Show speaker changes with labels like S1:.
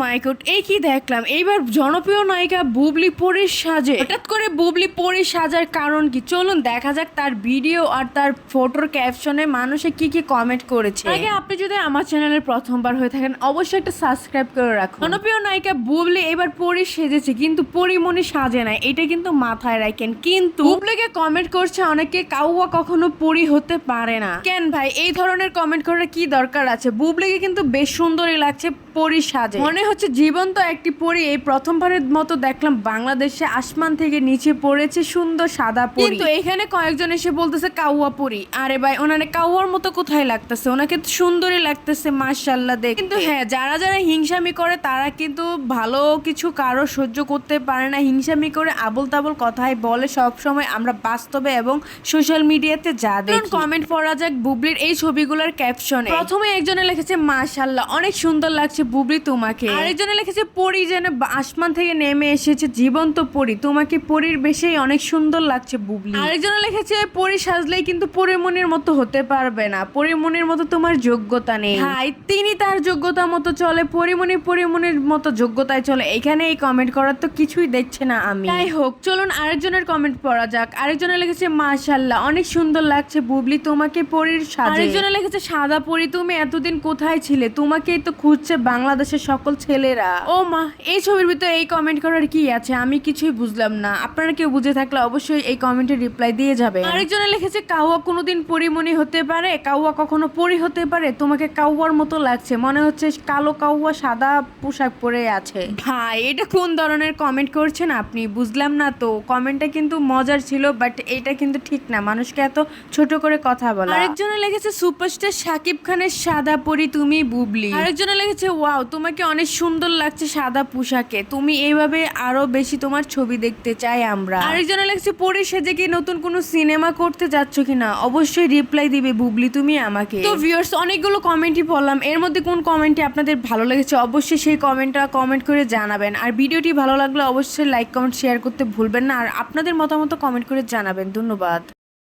S1: মাই god এই কি দেখলাম? এইবার জনপ্রিয় নায়িকা বুবলি পরীর সাজে। হঠাৎ করে বুবলি পরীর সাজার কারণ কি? চলুন দেখা যাক তার ভিডিও আর তার ফটোর ক্যাপশনে মানুষে কি কি কমেন্ট করেছে। আগে আপনি যদি আমার চ্যানেলের প্রথমবার হয়ে থাকেন অবশ্যই একটা সাবস্ক্রাইব করে রাখুন। জনপ্রিয় নায়িকা বুবলি এবার পরী সেজেছে কিন্তু পরিমণি সাজে নাই। এটা কিন্তু মাথায় রাখেন। কিন্তু বুবলিকে কমেন্ট করছে অনেকে কাউয়া কখনো পরি হতে পারে না। কেন ভাই? এই ধরনের কমেন্ট করার কি দরকার আছে? বুবলিকে কিন্তু বেশ সুন্দরই লাগছে পরি সাজে। মনে হচ্ছে জীবন্ত একটি পরি। এই প্রথমবারের মতো দেখলাম বাংলাদেশে আসমান থেকে নিচে পড়েছে সুন্দর সাদা পরি। কিন্তু এখানে কয়েকজন এসে বলতেছে কাউয়া পরি। আরে ভাই ওনারে কাউয়ার মতো কোথায় লাগতেছে? ওনাকে তো সুন্দরই লাগতেছে মাশাল্লাহ দেখ কিন্তু হ্যাঁ যারা যারা হিংসামি করে তারা কিন্তু ভালো কিছু কারও সহ্য করতে পারে না। হিংসামি করে আবল তাবল কথাই বলে সব সময় আমরা বাস্তবে এবং সোশ্যাল মিডিয়াতে যা দেখি। কমেন্ট পড়া যাক বুবলির এই ছবিগুলোর ক্যাপশনে প্রথমে একজনে লিখেছে মাশাল্লাহ অনেক সুন্দর লাগছে বুবলি তোমাকে। আরেকজনে লিখেছে পরি যেন আসমান থেকে নেমে এসেছে জীবন্ত পরি। তোমাকে পরির বেশেই অনেক সুন্দর লাগছে বুবলি। আরেকজনে লিখেছে পরি সাজলেই কিন্তু পরিমনির মতো হতে পারবে না। পরিমনির মতো তোমার যোগ্যতা নেই। ভাই তিনি তার যোগ্যতা মতো চলে পরিমনি পরিমনির মতো যোগ্যতায় চলে। এখানে এই কমেন্ট করার তো কিছুই দেখছে না আমি। যাই হোক চলুন আরেকজনের কমেন্ট পড়া যাক। আরেকজনে লিখেছে মাশাল্লাহ অনেক সুন্দর লাগছে বুবলি তোমাকে পরির সাজে। আরেকজনে লিখেছে সাদা পরি তুমি এতদিন কোথায় ছিলে? তোমাকেই তো খুঁজছে বাংলাদেশের সকল ছেলেরা। ও মা এই ছবির ভিতরে এই কমেন্ট করার কি আছে? আমি কিছুই বুঝলাম না। আপনারা কেউ বুঝে থাকলে অবশ্যই এই কমেন্টে রিপ্লাই দিয়ে যাবে আরেকজনে লিখেছে কাউয়া কোনোদিন পরিমণি হতে পারে কাউয়া কখনো পরি হতে পারে। তোমাকে কাউয়ার মতো লাগছে। মনে হচ্ছে কালো কাউয়া সাদা পোশাক পরে আছে। ভাই এটা কোন ধরনের কমেন্ট করছেন আপনি? বুঝলাম না তো। কমেন্টটা কিন্তু মজার ছিল বাট এটা কিন্তু ঠিক না। মানুষকে এত ছোট করে কথা বলা। আরেকজনে লিখেছে সুপারস্টার সাকিব খানের সাদা পরি তুমি বুবলি। আরেকজনে লিখেছে ওয়াও তোমাকে অনেক সুন্দর লাগছে সাদা পোশাকে। তুমি এইভাবে আরও বেশি তোমার ছবি দেখতে চাই আমরা। আরেকজনে লাগছে পরে সেজে কি নতুন কোনো সিনেমা করতে যাচ্ছ কিনা? অবশ্যই রিপ্লাই দিবে বুবলি তুমি আমাকে। তো ভিউয়ার্স অনেকগুলো কমেন্টই পড়লাম। এর মধ্যে কোন কমেন্টটি আপনাদের ভালো লেগেছে অবশ্যই সেই কমেন্টটা কমেন্ট করে জানাবেন। আর ভিডিওটি ভালো লাগলে অবশ্যই লাইক কমেন্ট শেয়ার করতে ভুলবেন না। আর আপনাদের মতামত কমেন্ট করে জানাবেন। ধন্যবাদ।